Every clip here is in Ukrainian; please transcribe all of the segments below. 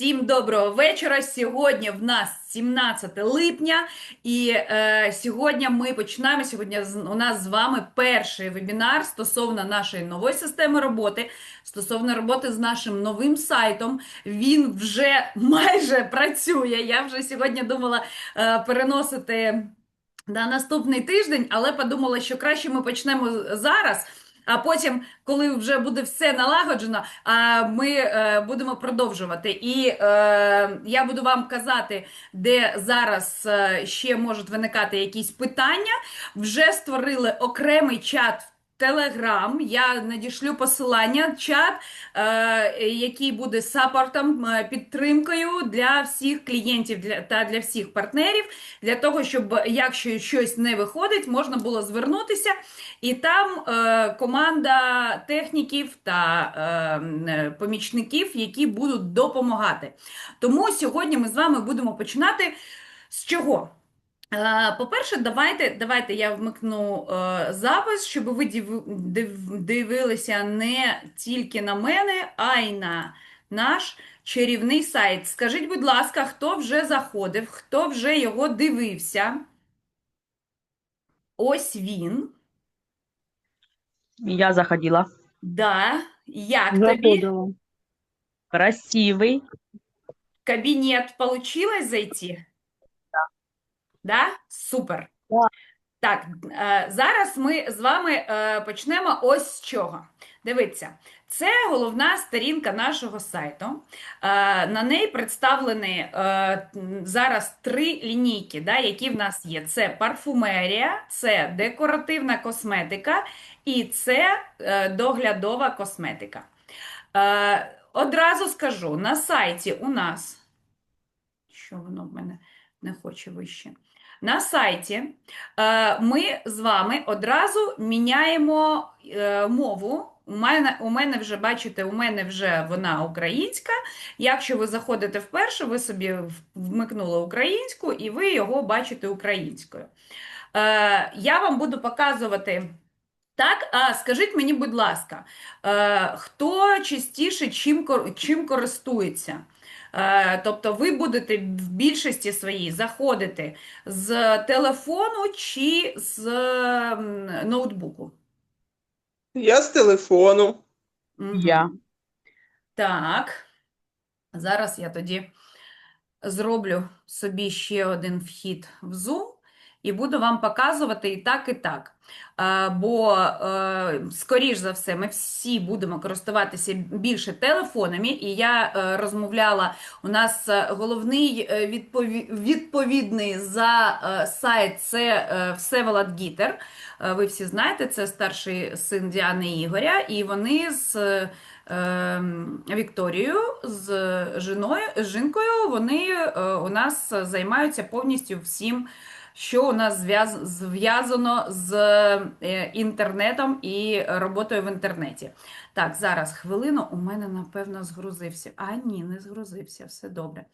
Всім доброго вечора. Сьогодні в нас 17 липня, і е, сьогодні ми починаємо. Сьогодні у нас з вами перший вебінар стосовно нашої нової системи роботи, стосовно роботи з нашим новим сайтом. Він вже майже працює. Я вже сьогодні думала е, переносити на наступний тиждень, але подумала, що краще ми почнемо зараз. А потім, коли вже буде все налагоджено, ми е, будемо продовжувати. І е, я буду вам казати, де зараз е, ще можуть виникати якісь питання. Вже створили окремий чат. в Телеграм, я надішлю посилання, чат, е, який буде саппортом, е, підтримкою для всіх клієнтів для, та для всіх партнерів, для того, щоб якщо щось не виходить, можна було звернутися. І там е, команда техніків та е, помічників, які будуть допомагати. Тому сьогодні ми з вами будемо починати з чого? Е, По-перше, давайте, давайте я вмикну е, запис, щоб ви див- див- дивилися не тільки на мене, а й на наш чарівний сайт. Скажіть, будь ласка, хто вже заходив, хто вже його дивився? Ось він. Я заходила. Да, як тобі? В кабінет получилось зайти? Да? Супер. Да. Так, е, зараз ми з вами е, почнемо ось з чого. Дивіться, це головна сторінка нашого сайту. Е, На неї представлені зараз три лінійки, да, які в нас є. Це парфумерія, це декоративна косметика і це доглядова косметика. Одразу скажу, на сайті у нас, що воно в мене не хоче вище. На сайті е, ми з вами одразу міняємо е, мову. У мене, у мене вже, бачите, у мене вже вона українська. Якщо ви заходите вперше, ви собі вмикнули українську і ви його бачите українською. Е, я вам буду показувати. Так, а скажіть мені, будь ласка, е, хто частіше чим, чим користується? Е, тобто ви будете в більшості своїй заходити з телефону чи з ноутбуку? Я з телефону. Я. Так. Зараз я тоді зроблю собі ще один вхід в Zoom і буду вам показувати і так, і так. Е, Бо, е, скоріш за все, ми всі будемо користуватися більше телефонами, і я е, розмовляла, у нас головний відпові- відповідний за сайт це Всеволод Гітер. Ви всі знаєте, це старший син Діани Ігоря, і вони з ем, Вікторією, з жіною, жінкою, вони у нас займаються повністю всім, що у нас зв'язано з е, інтернетом і роботою в інтернеті. Так, зараз хвилину, у мене, напевно, згрузився. А, ні, не згрузився, все добре.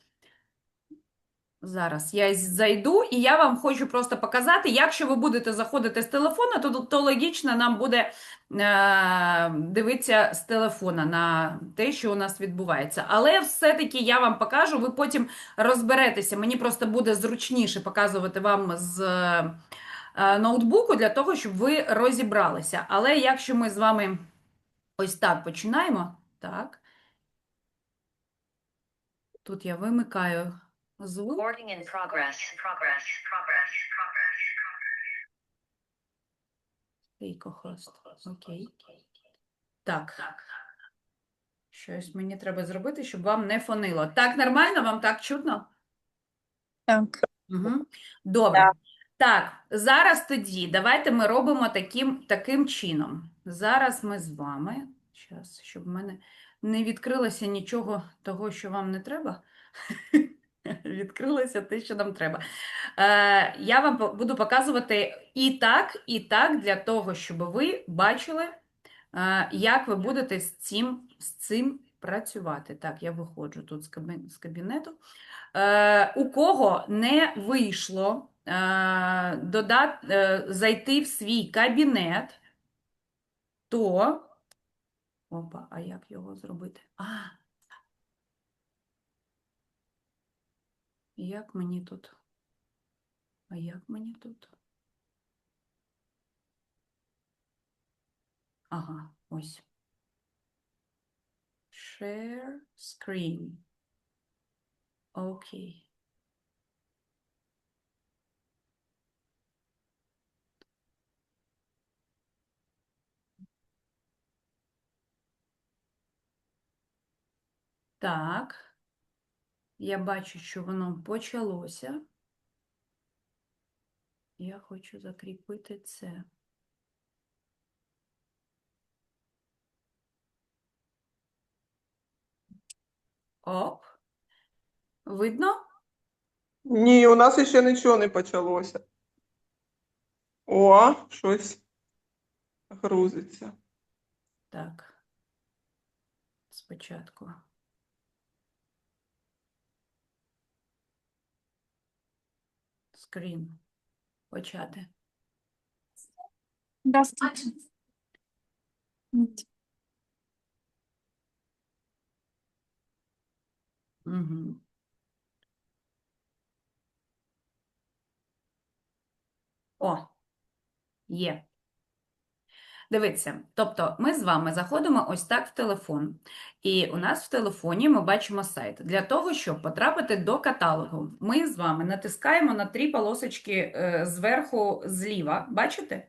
Зараз я зайду, і я вам хочу просто показати, якщо ви будете заходити з телефона, то, то логічно нам буде е, дивитися з телефона на те, що у нас відбувається. Але все-таки я вам покажу, ви потім розберетеся. Мені просто буде зручніше показувати вам з е, ноутбуку для того, щоб ви розібралися. Але якщо ми з вами ось так починаємо, так. Тут я вимикаю звук. Recording in progress. Progress. Progress. Progress. Стейкохост. Окей. Так. Щось мені треба зробити, щоб вам не фонило. Так, нормально? Вам так чутно? Так. Угу. Добре. Так, зараз тоді давайте ми робимо таким, таким чином. Зараз ми з вами, щас, щоб в мене не відкрилося нічого того, що вам не треба. Відкрилося те, що нам треба. Е, я вам буду показувати і так, і так, для того, щоб ви бачили, е, як ви будете з цим, з цим працювати. Так, я виходжу тут з, кабінету. Е, у кого не вийшло е, додат, е, зайти в свій кабінет, то. Опа, а як його зробити? А, Як мені тут? А як мені тут? Ага, ось. Share screen. Окей. Так. Я бачу, що воно почалося. Я хочу закріпити це. Оп. Видно? Ні, у нас ще нічого не почалося. О, щось грузиться. Так. Спочатку. Скрін. Почати. Здравствуйте. Угу. О, є. Дивіться, тобто ми з вами заходимо ось так в телефон, і у нас в телефоні ми бачимо сайт. Для того, щоб потрапити до каталогу, ми з вами натискаємо на три полосочки е, зверху зліва. Бачите?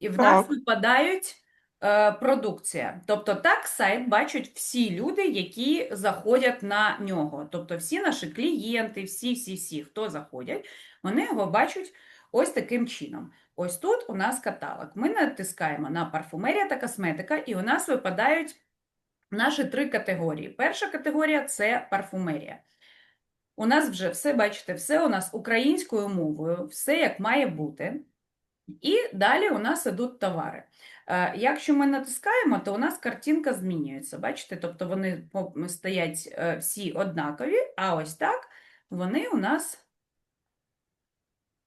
І в нас випадають е, продукція. Тобто так сайт бачать всі люди, які заходять на нього. Тобто всі наші клієнти, всі-всі-всі, хто заходять, вони його бачать ось таким чином. Ось тут у нас каталог. Ми натискаємо на парфумерія та косметика, і у нас випадають наші три категорії. Перша категорія це парфумерія. У нас вже все, бачите, все у нас українською мовою, все як має бути. І далі у нас ідуть товари. Е, Якщо ми натискаємо, то у нас картинка змінюється. Бачите, тобто вони стоять е, всі однакові, а ось так вони у нас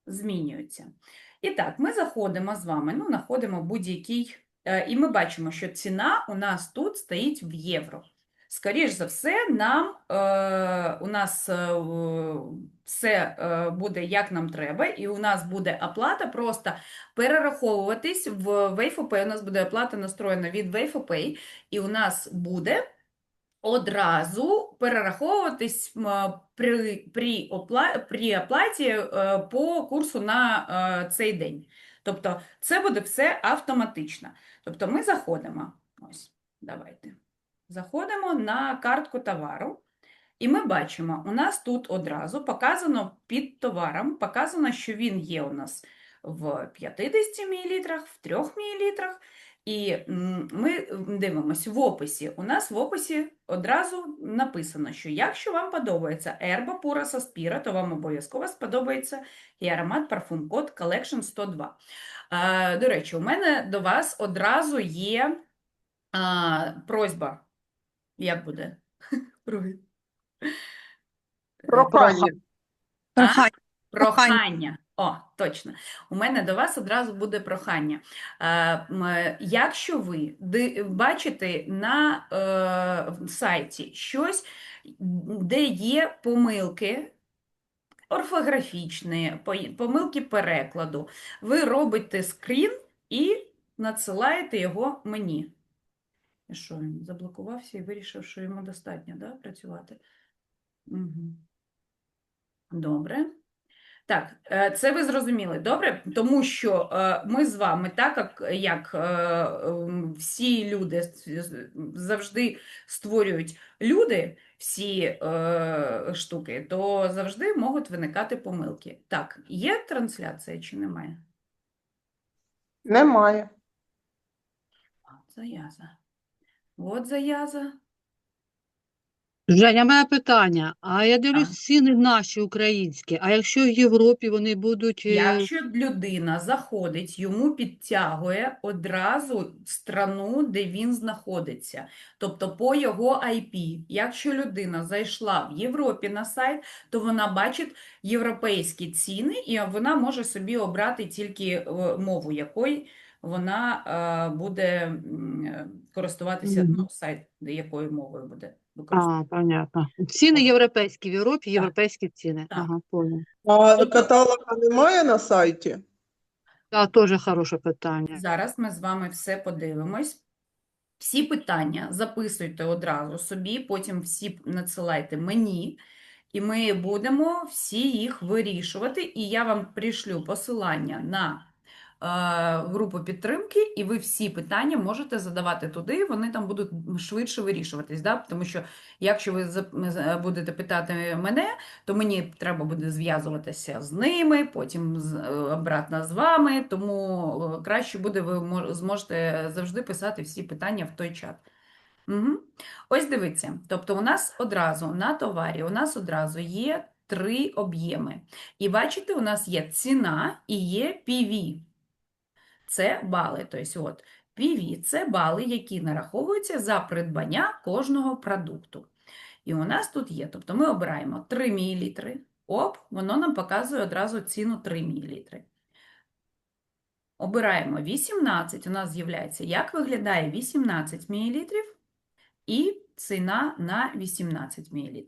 змінюються. І так, ми заходимо з вами, ну, знаходимо будь-який, е, і ми бачимо, що ціна у нас тут стоїть в євро. Скоріш за все, нам, е, у нас е, все е, буде як нам треба, і у нас буде оплата просто перераховуватись в WayFoPay. У нас буде оплата настроєна від WayFoPay, і у нас буде одразу перераховуватись при, при, опла, при оплаті е, по курсу на е, цей день. Тобто це буде все автоматично. Тобто ми заходимо, ось, давайте, заходимо на картку товару, і ми бачимо, у нас тут одразу показано під товаром, показано, що він є у нас в 50 мл, в 3 мл, і ми дивимося в описі. У нас в описі одразу написано, що якщо вам подобається Erba Pura Saspira, то вам обов'язково сподобається і аромат парфум код Collection 102. Е, До речі, у мене до вас одразу є а, просьба. Як буде? Прохання. Прохання. Прохання. О, точно. У мене до вас одразу буде прохання. Е, Якщо ви бачите на е, сайті щось, де є помилки орфографічні, помилки перекладу, ви робите скрін і надсилаєте його мені. Що, він заблокувався і вирішив, що йому достатньо, да, працювати? Угу. Добре. Так, е, це ви зрозуміли, добре? Тому що е, ми з вами, так як, е, ем, всі люди завжди створюють люди всі штуки, то завжди можуть виникати помилки. Так, є трансляція чи немає? Немає. От заяза. От заяза. Женя, мене питання. А я дивлюсь, Так. ціни наші українські. А якщо в Європі вони будуть. е, Якщо людина заходить, йому підтягує одразу страну, де він знаходиться, тобто по його IP. Якщо людина зайшла в Європі на сайт, то вона бачить європейські ціни, і вона може собі обрати тільки е, мову, якої вона е, буде м, е, користуватися Мгм. ну, сайт, якою мовою буде використовувати. А, понятно. Ціни європейські, в Європі європейські ціни. Так. Ага, понял. А каталога немає на сайті? Та теж хороше питання. Зараз ми з вами все подивимось. Всі питання записуйте одразу собі, потім всі надсилайте мені, і ми будемо всі їх вирішувати. І я вам прийшлю посилання на групу підтримки, і ви всі питання можете задавати туди, вони там будуть швидше вирішуватись. Да? Тому що якщо ви будете питати мене, то мені треба буде зв'язуватися з ними, потім е, обратно з вами. Тому е, краще буде, ви зможете завжди писати всі питання в той чат. Угу. Ось дивіться. Тобто, у нас одразу на товарі, у нас одразу є три об'єми. І бачите, у нас є ціна і є PV. Це бали. Тобто, от, PV – це бали, які нараховуються за придбання кожного продукту. І у нас тут є, тобто ми обираємо 3 мл, оп, воно нам показує одразу ціну 3 мл. Обираємо 18, у нас з'являється, як виглядає 18 мл і ціна на 18 мл.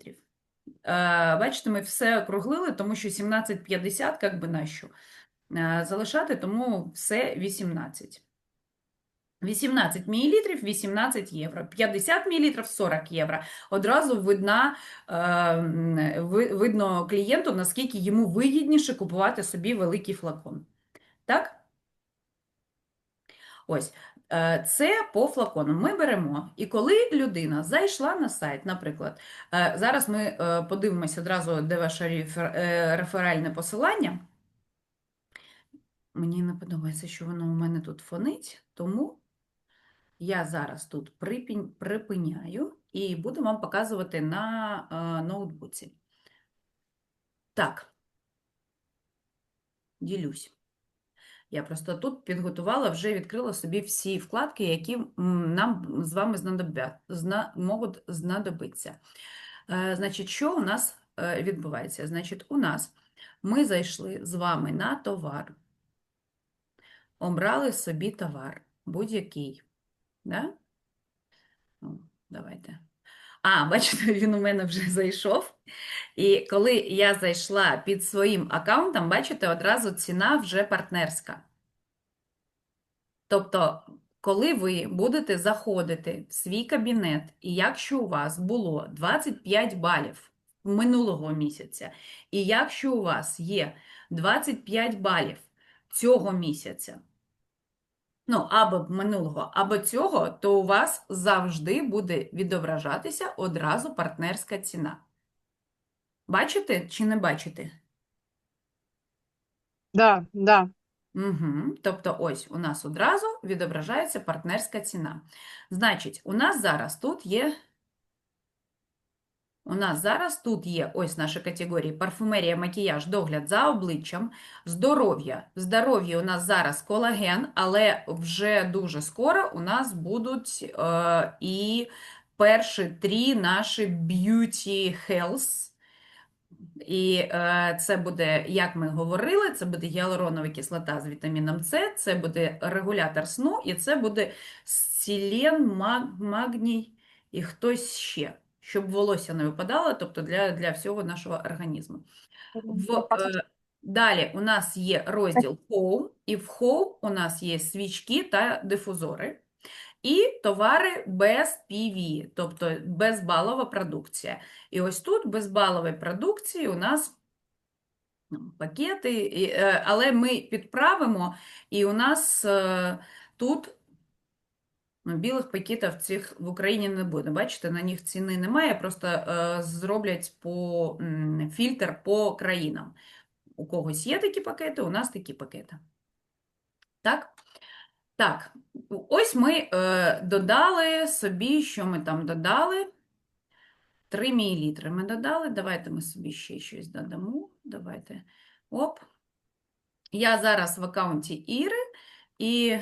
Е, бачите, ми все округлили, тому що 17,50, як би на що залишати, тому все 18. 18 мл, 18 євро, 50 мл, 40 євро. Одразу видна, е, видно клієнту, наскільки йому вигідніше купувати собі великий флакон. Так? Ось. е, Це по флакону. Ми беремо, і коли людина зайшла на сайт, наприклад, е, зараз ми е, подивимося одразу, де ваше е, реферальне посилання. Мені не подобається, що воно у мене тут фонить, тому я зараз тут припиняю і буду вам показувати на е, ноутбуці. Так, ділюсь. Я просто тут підготувала, вже відкрила собі всі вкладки, які нам з вами знадобля- зна, можуть знадобитися. Е, Значить, що у нас е, відбувається? Значить, у нас ми зайшли з вами на товар, обрали собі товар, будь-який. Да? Ну, давайте. А, бачите, він у мене вже зайшов. І коли я зайшла під своїм аккаунтом, бачите, одразу ціна вже партнерська. Тобто, коли ви будете заходити в свій кабінет, і якщо у вас було 25 балів минулого місяця, і якщо у вас є 25 балів цього місяця, ну, або минулого, або цього, то у вас завжди буде відображатися одразу партнерська ціна. Бачите чи не бачите? Да, да. Угу. Тобто, ось у нас одразу відображається партнерська ціна. Значить, у нас зараз тут є. У нас зараз тут є ось наші категорії: парфумерія, макіяж, догляд за обличчям, здоров'я. В у нас зараз колаген, але вже дуже скоро у нас будуть е, і перші три наші beauty health. І е, це буде, як ми говорили, це буде гіалуронова кислота з вітаміном С, це буде регулятор сну, і це буде селен, маг, магній і хтось ще, щоб волосся не випадало, тобто для, для всього нашого організму. В, е, далі у нас є розділ Home, і в Home у нас є свічки та дифузори. І товари без PV, тобто безбалова продукція. І ось тут безбалової продукції у нас пакети, е, але ми підправимо, і у нас е, тут ну, білих пакетів цих в Україні не буде. Бачите, на них ціни немає, просто е, зроблять по, м, фільтр по країнам. У когось є такі пакети, у нас такі пакети. Так? Так, ось ми е, додали собі, що ми там додали. 3 мл ми додали. Давайте ми собі ще щось додамо. Давайте. Оп. Я зараз в аккаунті Іри, і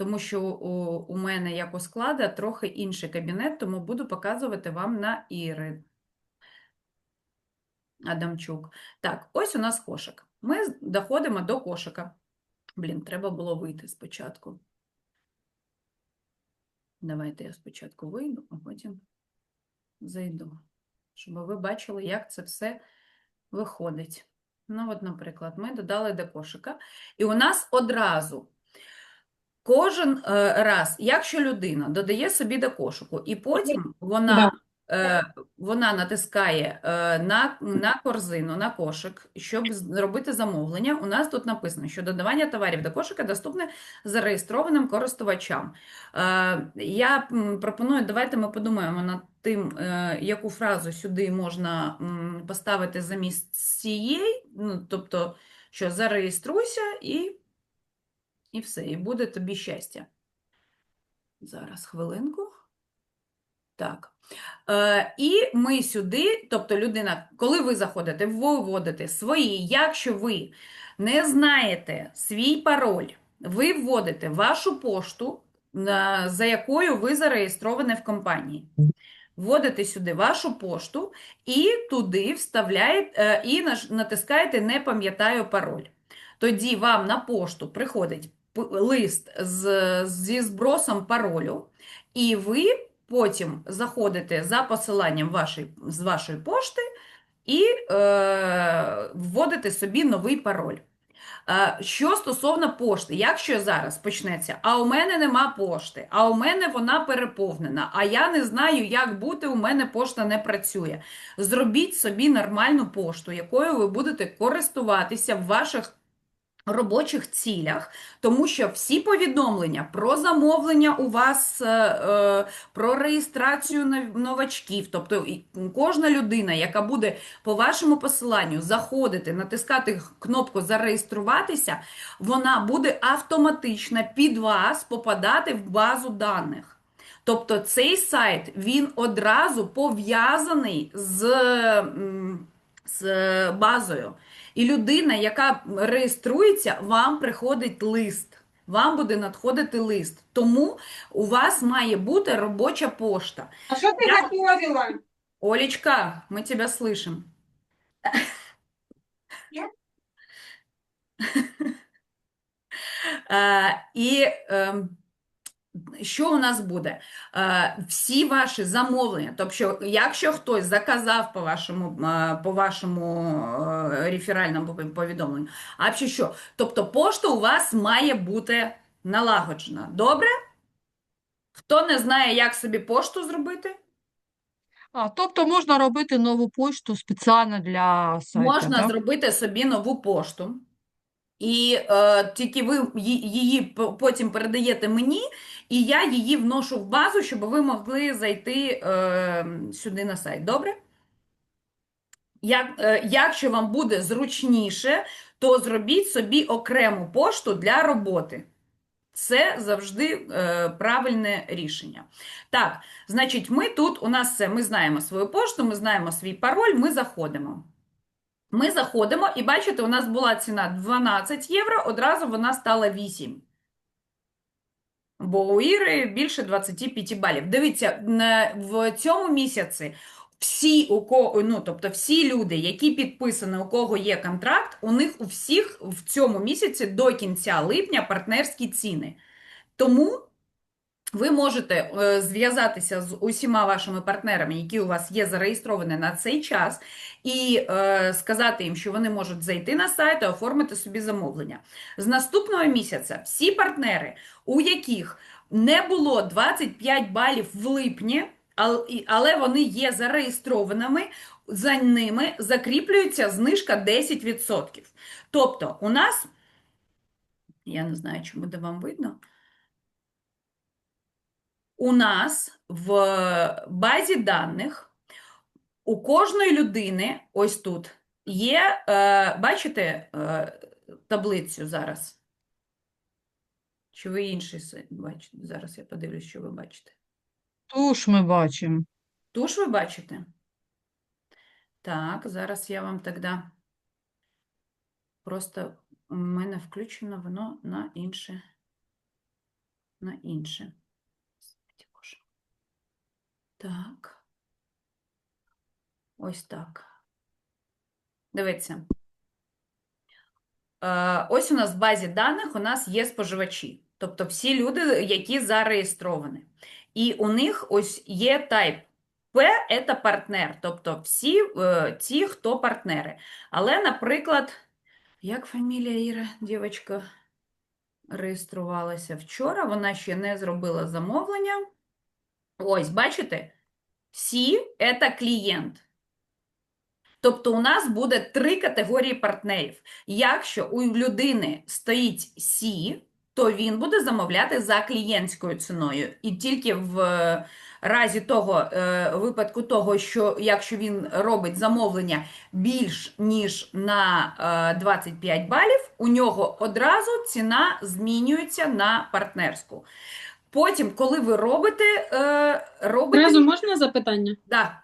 тому що у, мене як у склада трохи інший кабінет, тому буду показувати вам на Іри. Адамчук. Так, ось у нас кошик. Ми доходимо до кошика. Блін, треба було вийти спочатку. Давайте я спочатку вийду, а потім зайду, щоб ви бачили, як це все виходить. Ну, от, наприклад, ми додали до кошика, і у нас одразу кожен е, раз, якщо людина додає собі до кошику, і потім вона, е, вона натискає е, на, на корзину, на кошик, щоб зробити замовлення, у нас тут написано, що додавання товарів до кошика доступне зареєстрованим користувачам. Е, Я пропоную, давайте ми подумаємо над тим, е, яку фразу сюди можна м, поставити замість цієї, ну, тобто, що зареєструйся і, і все, і буде тобі щастя. Зараз хвилинку. Так. Е, і ми сюди, тобто людина, коли ви заходите, вводите свої, якщо ви не знаєте свій пароль, ви вводите вашу пошту, за якою ви зареєстровані в компанії. Вводите сюди вашу пошту і туди вставляєте е, і натискаєте Не пам'ятаю пароль. Тоді вам на пошту приходить лист з, зі збросом паролю, і ви потім заходите за посиланням вашої, з вашої пошти і е, вводите собі новий пароль. Е, Що стосовно пошти, якщо зараз почнеться, а у мене нема пошти, а у мене вона переповнена, а я не знаю, як бути, у мене пошта не працює. Зробіть собі нормальну пошту, якою ви будете користуватися в ваших робочих цілях, тому що всі повідомлення про замовлення у вас, е, е, про реєстрацію новачків, тобто кожна людина, яка буде по вашому посиланню заходити, натискати кнопку зареєструватися, вона буде автоматично під вас попадати в базу даних. Тобто цей сайт він одразу пов'язаний з, з базою. І людина, яка реєструється, вам приходить лист. Вам буде надходити лист. Тому у вас має бути робоча пошта. А что ты Я- готовила? Олечка, мы тебя слышим. Я? Е, І ем, що у нас буде? Е, Всі ваші замовлення, тобто, якщо хтось заказав по вашому, е, по вашому е, реферальному повідомленню, а що? Тобто пошта у вас має бути налагоджена. Добре? Хто не знає, як собі пошту зробити? А, тобто можна робити нову пошту спеціально для сайту, Можна так? зробити собі нову пошту, і е, тільки ви її потім передаєте мені, і я її вношу в базу, щоб ви могли зайти е, сюди на сайт. Добре? Як, е, якщо вам буде зручніше, то зробіть собі окрему пошту для роботи. Це завжди е, правильне рішення. Так, значить, ми тут, у нас все, ми знаємо свою пошту, ми знаємо свій пароль, ми заходимо. Ми заходимо, і бачите, у нас була ціна 12 євро, одразу вона стала 8. Бо у Іри більше 25 балів. Дивіться, в цьому місяці всі, у кого, ну, тобто всі люди, які підписані, у кого є контракт, у них у всіх в цьому місяці до кінця липня партнерські ціни. Тому ви можете е, зв'язатися з усіма вашими партнерами, які у вас є зареєстровані на цей час, і е, сказати їм, що вони можуть зайти на сайт і оформити собі замовлення. З наступного місяця всі партнери, у яких не було 25 балів в липні, але вони є зареєстрованими, за ними закріплюється знижка 10%. Тобто, у нас, я не знаю, чи буде вам видно. У нас в базі даних у кожної людини, ось тут, є, е, бачите е, таблицю зараз? Чи ви інший бачите? Зараз я подивлюсь, що ви бачите. Тож ми бачимо. Ту ж ви бачите? Так, зараз я вам тоді просто у мене включено воно на інше. На інше. Так. Ось так. Дивіться. е, ось у нас в базі даних у нас є споживачі, тобто всі люди, які зареєстровані. І у них ось є тайп. П – це партнер, тобто всі е, ті, хто партнери. Але, наприклад, як фамілія Іра, дівчинка, реєструвалася вчора, вона ще не зробила замовлення. Ось, бачите? Сі – це клієнт. Тобто у нас буде три категорії партнерів. Якщо у людини стоїть Сі, то він буде замовляти за клієнтською ціною. І тільки в е, разі того, е, випадку того, що якщо він робить замовлення більш ніж на е, 25 балів, у нього одразу ціна змінюється на партнерську. Потім, коли ви робите, е, робите... Одразу можна запитання? Да.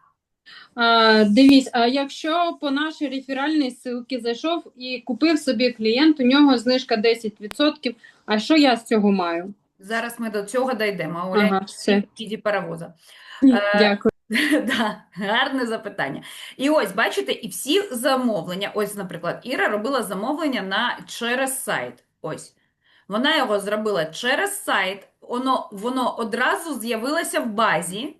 А, дивись, а якщо по нашій реферальній ссылці зайшов і купив собі клієнт, у нього знижка 10%, а що я з цього маю? Зараз ми до цього дійдемо. Оля, Ага, все. кіді паровоза. Е, Дякую. Да, гарне запитання. І ось, бачите, і всі замовлення. Ось, наприклад, Іра робила замовлення на через сайт. Ось. Вона його зробила через сайт. Воно, воно одразу з'явилося в базі.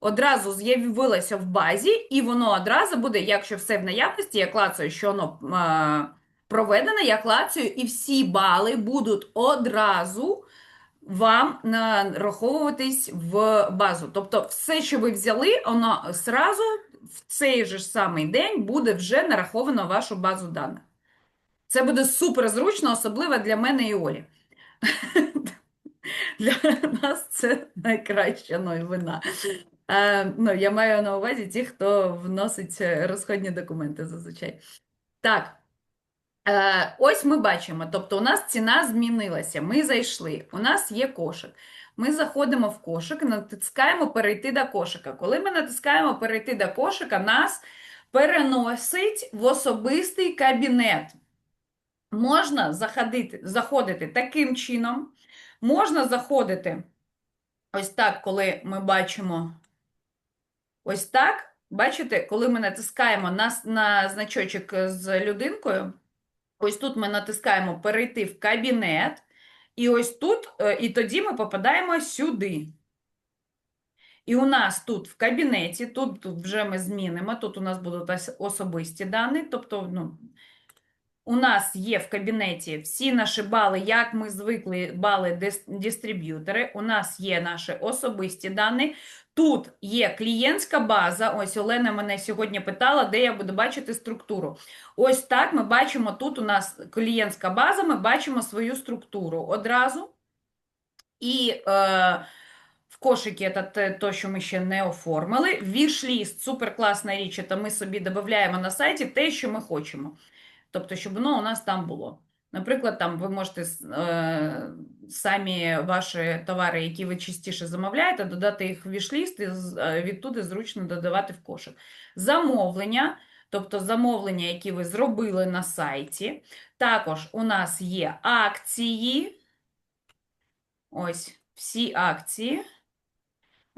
Одразу з'явилося в базі, і воно одразу буде, якщо все в наявності, я клацаю, що воно е, проведено, я клацаю, і всі бали будуть одразу вам нараховуватись в базу. Тобто все, що ви взяли, воно зразу в цей же самий день буде вже нараховано в вашу базу даних. Це буде супер зручно, особливо для мене і Олі. Для нас це найкраща новина. Е, ну, я маю на увазі ті, хто вносить е, розходні документи зазвичай. Так. Е, ось ми бачимо, тобто у нас ціна змінилася. Ми зайшли, у нас є кошик. Ми заходимо в кошик, натискаємо перейти до кошика. Коли ми натискаємо перейти до кошика, нас переносить в особистий кабінет. Можна заходити, заходити таким чином, можна заходити ось так, коли ми бачимо ось так. Бачите, коли ми натискаємо на, на значочок з людинкою, ось тут ми натискаємо перейти в кабінет, і ось тут, е, і тоді ми попадаємо сюди. І у нас тут в кабінеті, тут, тут вже ми змінимо, тут у нас будуть особисті дані, тобто, ну, у нас є в кабінеті всі наші бали, як ми звикли, бали дис- дистриб'ютори. У нас є наші особисті дані. Тут є клієнтська база. Ось Олена мене сьогодні питала, де я буду бачити структуру. Ось так ми бачимо, тут у нас клієнтська база, ми бачимо свою структуру одразу. І е, в кошики це те, що ми ще не оформили. Вішліст, супер класна річ, це ми собі додаємо на сайті те, що ми хочемо. Тобто, щоб воно у нас там було. Наприклад, там ви можете е, самі ваші товари, які ви частіше замовляєте, додати їх в вішліст і е, відтуди зручно додавати в кошик. Замовлення, тобто замовлення, які ви зробили на сайті. Також у нас є акції. Ось всі акції.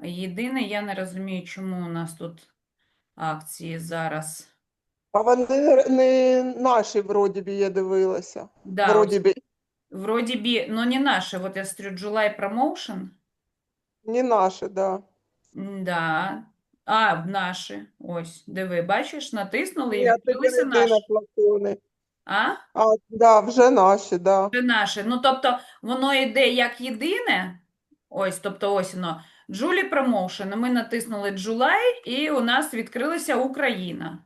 Єдине, я не розумію, чому у нас тут акції зараз. А вони не- наші, вроді б, я дивилася. Да, Вроді ось б, Вроде би, но не наши. Вот я смотрю, July Promotion. не наші, да. Да. А, наші. Ось, диви, бачиш, натиснули і це відкрилися наші. платформи. А? А, да, вже наші, да. Це наші. Ну, тобто, воно йде як єдине. Ось, тобто, ось воно. July Promotion. Ми натиснули July, і у нас відкрилася Україна.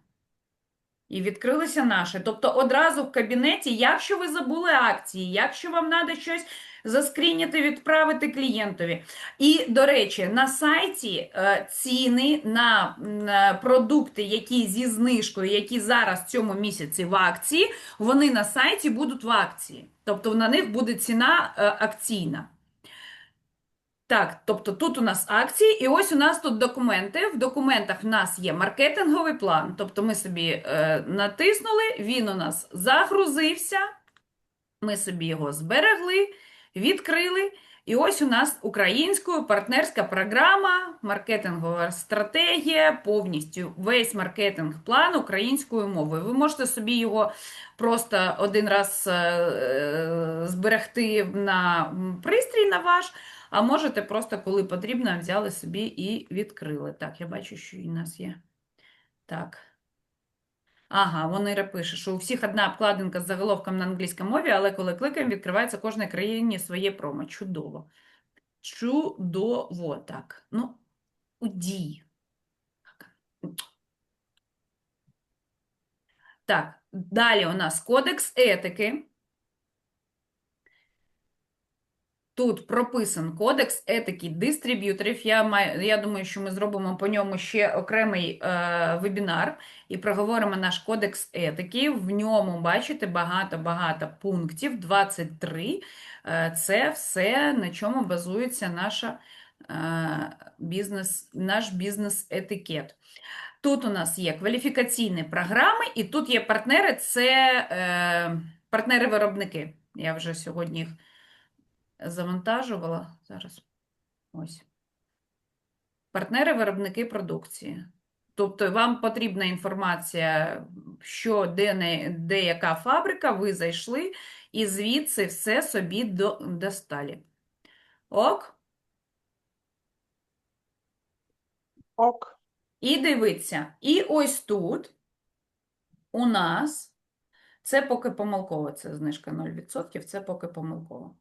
І відкрилися наші. Тобто одразу в кабінеті, якщо ви забули акції, якщо вам треба щось заскріняти, відправити клієнтові. І, до речі, на сайті е, ціни на, на продукти, які зі знижкою, які зараз в цьому місяці в акції, вони на сайті будуть в акції. Тобто на них буде ціна е, акційна. Так, тобто тут у нас акції, і ось у нас тут документи. В документах в нас є маркетинговий план. Тобто ми собі е, натиснули, він у нас загрузився, ми собі його зберегли, відкрили. І ось у нас українською партнерська програма, маркетингова стратегія, повністю весь маркетинг-план українською мовою. Ви можете собі його просто один раз е, е, зберегти на пристрій на ваш, а можете просто, коли потрібно, взяли собі і відкрили. Так, я бачу, що і у нас є. Так. Ага, Вонира пише, що у всіх одна обкладинка з заголовком на англійській мові, але коли кликаємо, відкривається кожній країні своє промо. Чудово. Чудово. Так. Ну, уді. Так, далі у нас кодекс етики. Тут прописан кодекс етики дистриб'юторів. Я маю, я думаю, що ми зробимо по ньому ще окремий е, вебінар і проговоримо наш кодекс етики. В ньому, бачите, багато-багато пунктів, 23. Е, це все, на чому базується наша, е, бізнес, наш бізнес-етикет. Тут у нас є кваліфікаційні програми, і тут є партнери, це е, партнери-виробники. Я вже сьогодні їх завантажувала. Зараз. Ось. Партнери-виробники продукції. Тобто вам потрібна інформація, що де, не, де яка фабрика, ви зайшли і звідси все собі до, достали. Ок? Ок. І дивіться, і ось тут у нас, це поки помилково, це знижка 0%, це поки помилково.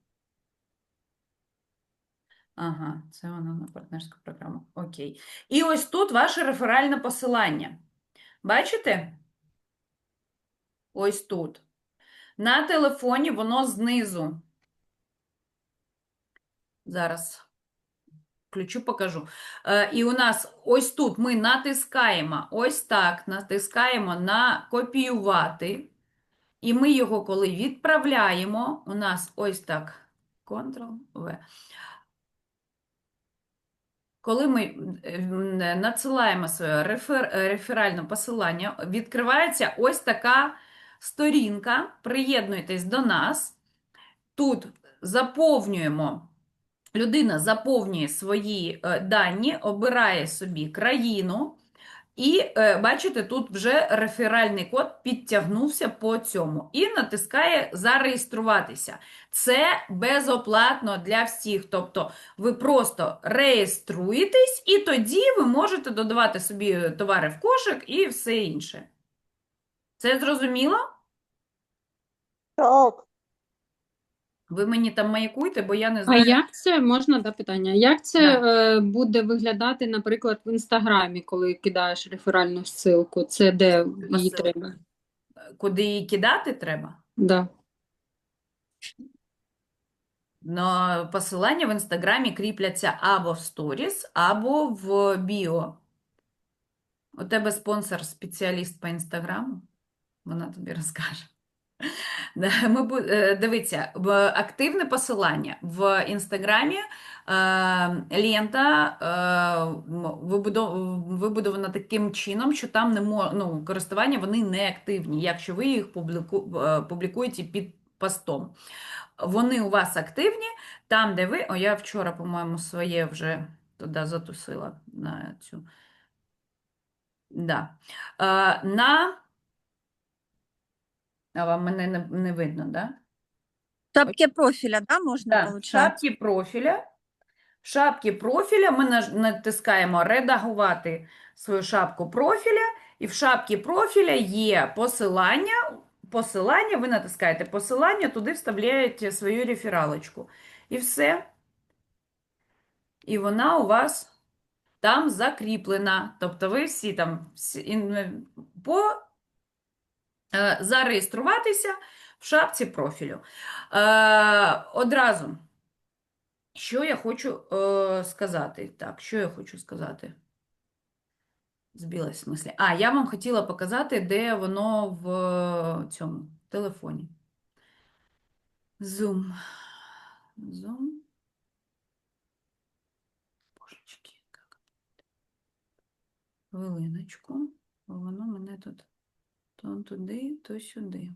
Ага, це воно на партнерську програму. Окей. І ось тут ваше реферальне посилання. Бачите? Ось тут. На телефоні воно знизу. Зараз включу, покажу. Е, І у нас ось тут ми натискаємо, ось так, натискаємо на копіювати. І ми його, коли відправляємо, у нас ось так, Ctrl-V. Коли ми е, надсилаємо своє рефер, е, реферальне посилання, відкривається ось така сторінка. Приєднуйтесь до нас. Тут заповнюємо, людина заповнює свої е, дані, обирає собі країну. І е, бачите, тут вже реферальний код підтягнувся по цьому і натискає зареєструватися. Це безоплатно для всіх. Тобто ви просто реєструєтесь, і тоді ви можете додавати собі товари в кошик і все інше. Це зрозуміло? Так. Ви мені там маякуйте, бо я не знаю. А як це можна да, питання? Як це е, буде виглядати, наприклад, в інстаграмі, коли кидаєш реферальну ссылку? Це де її треба? Куди її кидати треба? Да. На посилання в інстаграмі кріпляться або в сторіс, або в біо. У тебе спонсор спеціаліст по інстаграму, вона тобі розкаже. Ми, е, дивіться, активне посилання в інстаграмі е, лента е, вибудована таким чином, що там не мо, ну, користування вони не активні, якщо ви їх публіку, е, публікуєте під постом. Вони у вас активні, там, де ви. О, я вчора, по-моєму, своє вже туди затусила на цю. Да. На. А вам мене не, не видно, да? Шапки профиля, да, можно Так, в получать? шапці профіля. В шапці профіля ми наж- натискаємо редагувати свою шапку профіля, і в шапці профіля є посилання. Посилання, ви натискаєте посилання, туди вставляєте свою рефералочку. І все. І вона у вас там закріплена. Тобто ви всі там всі, ін- по зареєструватися в шапці профілю. Е, одразу. Що я хочу е, сказати? Так, що я хочу сказати? Збилась в смислі. А, я вам хотіла показати, де воно в е, цьому телефоні. Zoom. Zoom. Божечки, як. Хвилиночку. Воно мене тут то туди, то сюди.